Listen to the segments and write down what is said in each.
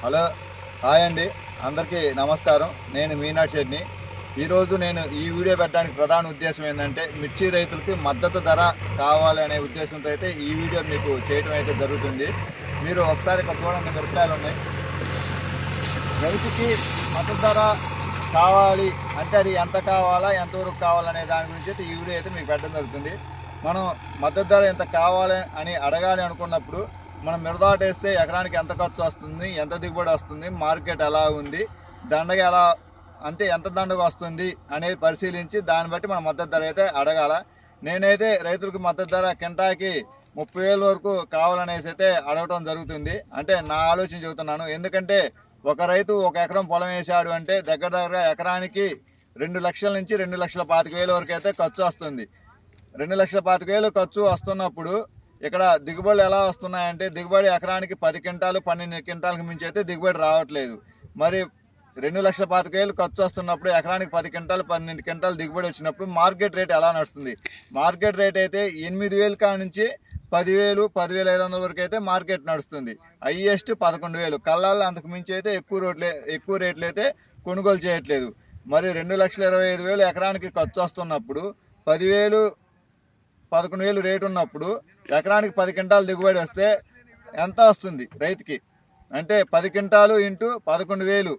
Hello hi అండి. అందరికీ నమస్కారం. నేను మీనాక్షి షెడ్ని ఈరోజు నేను ఈ వీడియో పెట్టడానికి ప్రధాన ఉద్దేశం ఏంటంటే మిర్చి రైతులకి మద్దతు ధర కావాలి అనే ఉద్దేశంతో అయితే ఈ వీడియో మీకు చేయడం అయితే జరుగుతుంది. మీరు ఒకసారి ఇక్కడ చూడండి మిరపకాయలు ఉన్నాయి. రైతుకి మద్దతు ధర కావాలి అంటే అది ఎంత కావాలా ఎంతవరకు కావాలనే దాని గురించి అయితే ఈ వీడియో అయితే మీకు పెట్టడం జరుగుతుంది. మనం మద్దతు ధర ఎంత కావాలి అని అడగాలి అనుకున్నప్పుడు మనం మిరదాట వేస్తే ఎకరానికి ఎంత ఖర్చు వస్తుంది ఎంత దిగుబడి వస్తుంది మార్కెట్ ఎలా ఉంది దండగ ఎలా అంటే ఎంత దండగ వస్తుంది అనేది పరిశీలించి దాన్ని బట్టి మనం మద్దతు ధర అయితే అడగాల. నేనైతే రైతులకు మద్దతు ధర కింటాకి ముప్పై వేల వరకు కావాలనేసి అయితే అడగటం జరుగుతుంది. అంటే నా ఆలోచన చెబుతున్నాను. ఎందుకంటే ఒక రైతు ఒక ఎకరం పొలం వేసాడు అంటే దగ్గర దగ్గర ఎకరానికి రెండు లక్షల నుంచి రెండు లక్షల పాతిక వేల వరకు అయితే ఖర్చు వస్తుంది. రెండు లక్షల పాతిక వేలు ఖర్చు వస్తున్నప్పుడు ఇక్కడ దిగుబడులు ఎలా వస్తున్నాయంటే దిగుబడి ఎకరానికి పది క్వింటాలు పన్నెండు క్వింటాలకు మించి అయితే దిగుబడి రావట్లేదు. మరి రెండు లక్షల పాతికవేలు ఖర్చు వస్తున్నప్పుడు ఎకరానికి పది క్వింటాలు పన్నెండు క్వింటాలు దిగుబడి వచ్చినప్పుడు మార్కెట్ రేట్ ఎలా నడుస్తుంది? మార్కెట్ రేట్ అయితే ఎనిమిది వేలు కాడ నుంచి పదివేలు పదివేల ఐదు వందల వరకు అయితే మార్కెట్ నడుస్తుంది. హైయెస్ట్ పదకొండు వేలు. కళ్ళాల్లో అంతకు మించి అయితే ఎక్కువ రేట్లే ఎక్కువ రేట్లు అయితే కొనుగోలు చేయట్లేదు. మరి రెండు లక్షల ఇరవై ఐదు వేలు ఎకరానికి ఖర్చు వస్తున్నప్పుడు పదివేలు పదకొండు వేలు రేటు ఉన్నప్పుడు ఎకరానికి పది క్వింటాలు దిగుబడి వస్తే ఎంత వస్తుంది రైతుకి? అంటే పది క్వింటాలు ఇంటూ పదకొండు వేలు.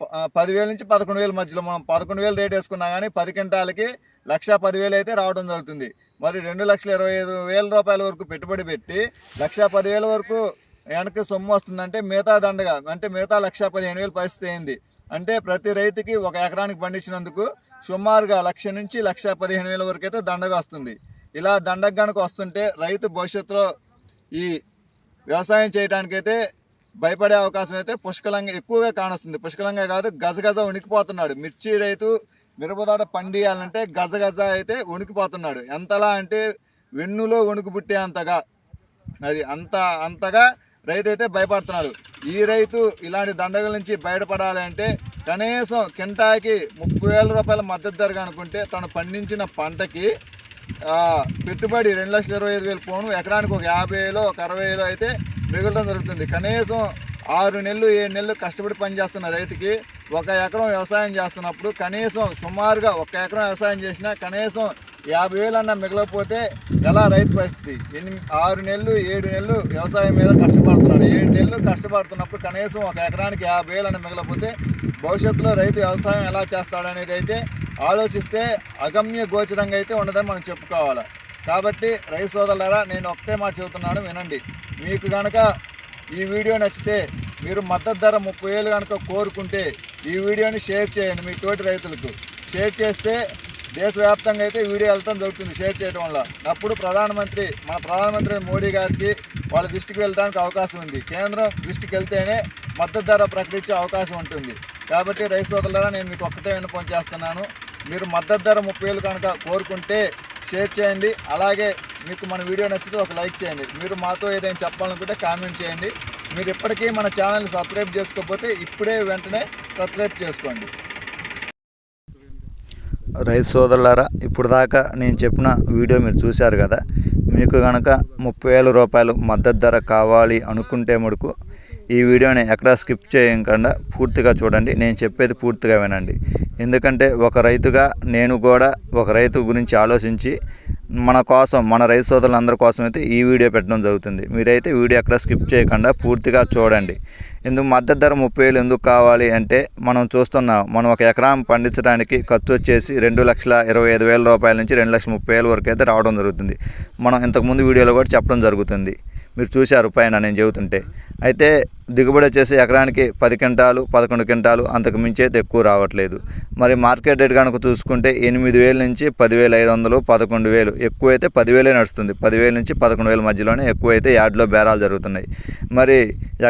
పదివేలు పదివేల నుంచి పదకొండు వేల మధ్యలో మనం పదకొండు వేలు రేట్ వేసుకున్నా కానీ పది క్వింటాలకి లక్ష పదివేలు అయితే రావడం జరుగుతుంది. మరి రెండు లక్షల ఇరవై ఐదు వేల రూపాయల వరకు పెట్టుబడి పెట్టి లక్ష పదివేల వరకు వెనక్కి సొమ్ము వస్తుందంటే మిగతా దండగా అంటే మిగతా లక్ష పదిహేను వేలు పరిస్థితి అయింది అంటే ప్రతి రైతుకి ఒక ఎకరానికి పండించినందుకు సుమారుగా లక్ష నుంచి లక్ష పదిహేను వేల వరకు అయితే దండగా వస్తుంది. ఇలా దండగ గనుక వస్తుంటే రైతు భవిష్యత్తులో ఈ వ్యవసాయం చేయడానికైతే భయపడే అవకాశం అయితే పుష్కలంగా ఎక్కువగా కానొస్తుంది. పుష్కలంగా కాదు గజగజ ఉనికిపోతున్నాడు మిర్చి రైతు మిరపదాట పండియాలంటే గజగజ అయితే ఉనికిపోతున్నాడు ఎంతలా అంటే వెన్నులో వణుకు పుట్టే అంతగా. అది అంత అంతగా రైతు అయితే భయపడుతున్నాడు. ఈ రైతు ఇలాంటి దండగల నుంచి బయటపడాలి అంటే కనీసం కింటాకి ముప్పై వేల రూపాయల మద్దతు ధర అనుకుంటే తను పండించిన పంటకి పెట్టుబడి రెండు లక్షల ఇరవై ఐదు వేలు పోను. ఎకరానికి ఒక యాభై వేలు ఒక అరవై వేలు అయితే మిగలడం జరుగుతుంది. కనీసం ఆరు నెలలు ఏడు నెలలు కష్టపడి పనిచేస్తున్న రైతుకి ఒక ఎకరం వ్యవసాయం చేస్తున్నప్పుడు కనీసం సుమారుగా ఒక ఎకరం వ్యవసాయం చేసినా కనీసం యాభై వేలన్నా మిగలకపోతే ఎలా రైతు పరిస్థితి? ఎన్ని ఆరు నెలలు ఏడు నెలలు వ్యవసాయం మీద కష్టపడుతున్నాడు. ఏడు నెలలు కష్టపడుతున్నప్పుడు కనీసం ఒక ఎకరానికి యాభై వేలన్నా మిగలకపోతే భవిష్యత్తులో రైతు వ్యవసాయం ఎలా చేస్తాడనేది అయితే ఆలోచిస్తే అగమ్య గోచరంగా అయితే ఉండదని మనం చెప్పుకోవాలి. కాబట్టి రైతు సోదరులారా నేను ఒకటే మాట చెబుతున్నాను వినండి. మీకు కనుక ఈ వీడియో నచ్చితే మీరు మద్దతు ధర ముప్పై వేలు కనుక కోరుకుంటే ఈ వీడియోని షేర్ చేయండి మీ తోటి రైతులకు. షేర్ చేస్తే దేశవ్యాప్తంగా అయితే వీడియో వెళ్ళటం జరుగుతుంది షేర్ చేయడం వల్ల. అప్పుడు ప్రధానమంత్రి మన ప్రధానమంత్రి మోడీ గారికి వాళ్ళ దృష్టికి వెళ్ళడానికి అవకాశం ఉంది. కేంద్రం దృష్టికి వెళ్తేనే మద్దతు ధర ప్రకటించే అవకాశం ఉంటుంది. కాబట్టి రైతు సోదరులారా నేను మీకు ఒక్కటే వినపం చేస్తున్నాను. మీరు మద్దతు ధర ముప్పై వేలు కనుక కోరుకుంటే షేర్ చేయండి. అలాగే మీకు మన వీడియో నచ్చితే ఒక లైక్ చేయండి. మీరు మాతో ఏదైనా చెప్పాలనుకుంటే కామెంట్ చేయండి. మీరు ఇప్పటికీ మన ఛానల్ని సబ్స్క్రైబ్ చేసుకోకపోతే ఇప్పుడే వెంటనే సబ్స్క్రైబ్ చేసుకోండి. రైతు సోదరులారా ఇప్పుడు దాకా నేను చెప్పిన వీడియో మీరు చూశారు కదా. మీకు కనుక ముప్పై వేల రూపాయలు మద్దతు ధర కావాలి అనుకుంటే మటుకు ఈ వీడియోని ఎక్కడా స్కిప్ చేయకుండా పూర్తిగా చూడండి. నేను చెప్పేది పూర్తిగా వినండి. ఎందుకంటే ఒక రైతుగా నేను కూడా ఒక రైతు గురించి ఆలోచించి మన కోసం మన రైతు సోదరులందరి కోసం అయితే ఈ వీడియో పెట్టడం జరుగుతుంది. మీరైతే వీడియో ఎక్కడ స్కిప్ చేయకుండా పూర్తిగా చూడండి. ఎందుకు మద్దతు ధర ముప్పై వేలు ఎందుకు కావాలి అంటే మనం చూస్తున్నాం మనం ఒక ఎకరం పండించడానికి ఖర్చు వచ్చేసి రెండు లక్షల ఇరవై ఐదు వేల రూపాయల నుంచి రెండు లక్షల ముప్పై వేల వరకు అయితే రావడం జరుగుతుంది. మనం ఇంతకుముందు వీడియోలో కూడా చెప్పడం జరుగుతుంది. మీరు చూశారు పైన నేను చెబుతుంటే. అయితే దిగుబడి వచ్చేసి ఎకరానికి పది క్వింటాలు పదకొండు క్వింటాలు అంతకు మించి అయితే ఎక్కువ రావట్లేదు. మరి మార్కెట్ రేట్ కనుక చూసుకుంటే ఎనిమిది వేల నుంచి పదివేల ఐదు వందలు పదకొండు వేలు ఎక్కువ అయితే పదివేలే నడుస్తుంది. పదివేల నుంచి పదకొండు వేల మధ్యలోనే ఎక్కువ అయితే యార్డ్లో బేరాలు జరుగుతున్నాయి. మరి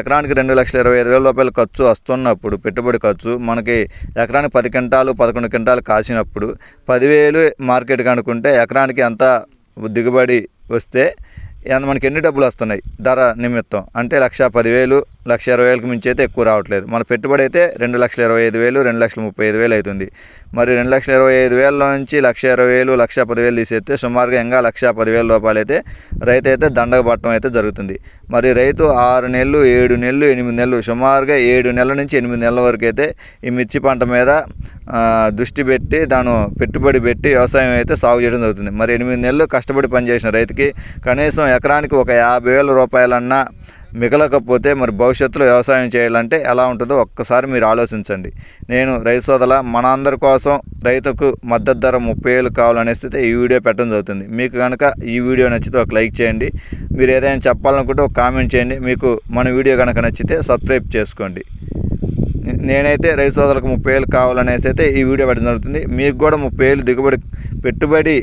ఎకరానికి రెండు లక్షల ఇరవై ఐదు వేల రూపాయల ఖర్చు వస్తున్నప్పుడు పెట్టుబడి ఖర్చు మనకి ఎకరానికి పది క్వింటాలు పదకొండు క్వింటాలు కాసినప్పుడు పదివేలు మార్కెట్ కనుక్కుంటే ఎకరానికి ఎంత దిగుబడి వస్తే మనకి ఎన్ని డబ్బులు వస్తున్నాయి? ధర నిమిత్తం. అంటే లక్ష పదివేలు లక్ష ఇరవై వేలకు మించి అయితే ఎక్కువ రావట్లేదు. మన పెట్టుబడి అయితే రెండు లక్షల ఇరవై ఐదు వేలు రెండు లక్షల ముప్పై ఐదు వేలు అవుతుంది. మరి రెండు లక్షల ఇరవై ఐదు వేల నుంచి లక్ష ఇరవై వేలు లక్ష పదివేలు తీసేస్తే సుమారుగా ఇంకా లక్ష పదివేల రూపాయలు అయితే రైతు అయితే దండగ పట్టడం అయితే జరుగుతుంది. మరి రైతు ఆరు నెలలు ఏడు నెలలు ఎనిమిది నెలలు సుమారుగా ఏడు నెలల నుంచి ఎనిమిది నెలల వరకు అయితే ఈ మిర్చి పంట మీద దృష్టి పెట్టి దాని పెట్టుబడి పెట్టి వ్యవసాయం అయితే సాగు చేయడం జరుగుతుంది. మరి ఎనిమిది నెలలు కష్టపడి పనిచేసిన రైతుకి కనీసం ఎకరానికి ఒక యాభై వేల రూపాయలన్నా మిగలకపోతే మరి భవిష్యత్తులో వ్యవసాయం చేయాలంటే ఎలా ఉంటుందో ఒక్కసారి మీరు ఆలోచించండి. నేను రైతు సోదల మన అందరి కోసం రైతుకు మద్దతు ధర ముప్పై వేలు కావాలనేసి అయితే ఈ వీడియో పెట్టడం జరుగుతుంది. మీకు కనుక ఈ వీడియో నచ్చితే ఒక లైక్ చేయండి. మీరు ఏదైనా చెప్పాలనుకుంటే ఒక కామెంట్ చేయండి. మీకు మన వీడియో కనుక నచ్చితే సబ్స్క్రైబ్ చేసుకోండి. నేనైతే రైతు సోదరులకు ముప్పై వేలు కావాలనేసి అయితే ఈ వీడియో పెట్టడం జరుగుతుంది. మీకు కూడా ముప్పై వేలు దిగుబడి పెట్టుబడి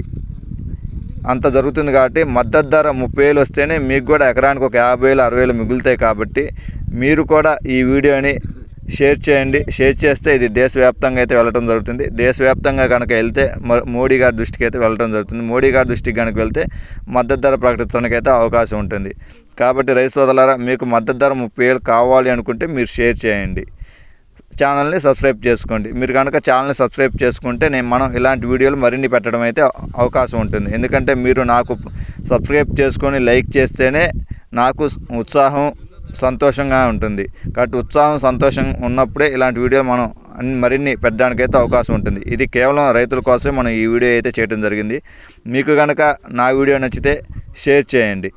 అంత జరుగుతుంది కాబట్టి మద్దతు ధర ముప్పై వేలు వస్తేనే మీకు కూడా ఎకరానికి ఒక యాభై వేలు అరవై వేలు మిగులుతాయి కాబట్టి మీరు కూడా ఈ వీడియోని షేర్ చేయండి. షేర్ చేస్తే ఇది దేశవ్యాప్తంగా అయితే వెళ్ళడం జరుగుతుంది. దేశవ్యాప్తంగా కనుక వెళ్తే మోడీ గారి దృష్టికి అయితే వెళ్ళడం జరుగుతుంది. మోడీ గారి దృష్టికి కనుక వెళ్తే మద్దతు ధర ప్రకటించడానికి అయితే అవకాశం ఉంటుంది. కాబట్టి రైతు సోదరులారా మీకు మద్దతు ధర ముప్పై వేలు కావాలి అనుకుంటే మీరు షేర్ చేయండి. ఛానల్ని సబ్స్క్రైబ్ చేసుకోండి. మీరు కనుక ఛానల్ని సబ్స్క్రైబ్ చేసుకుంటే నేను మనం ఇలాంటి వీడియోలు మరిన్ని పెట్టడం అయితే అవకాశం ఉంటుంది. ఎందుకంటే మీరు నాకు సబ్స్క్రైబ్ చేసుకొని లైక్ చేస్తేనే నాకు ఉత్సాహం సంతోషంగా ఉంటుంది. కాబట్టి ఉత్సాహం సంతోషం ఉన్నప్పుడే ఇలాంటి వీడియోలు మనం మరిన్ని పెట్టడానికైతే అవకాశం ఉంటుంది. ఇది కేవలం రైతుల కోసమే మనం ఈ వీడియో అయితే చేయడం జరిగింది. మీకు కనుక నా వీడియో నచ్చితే షేర్ చేయండి.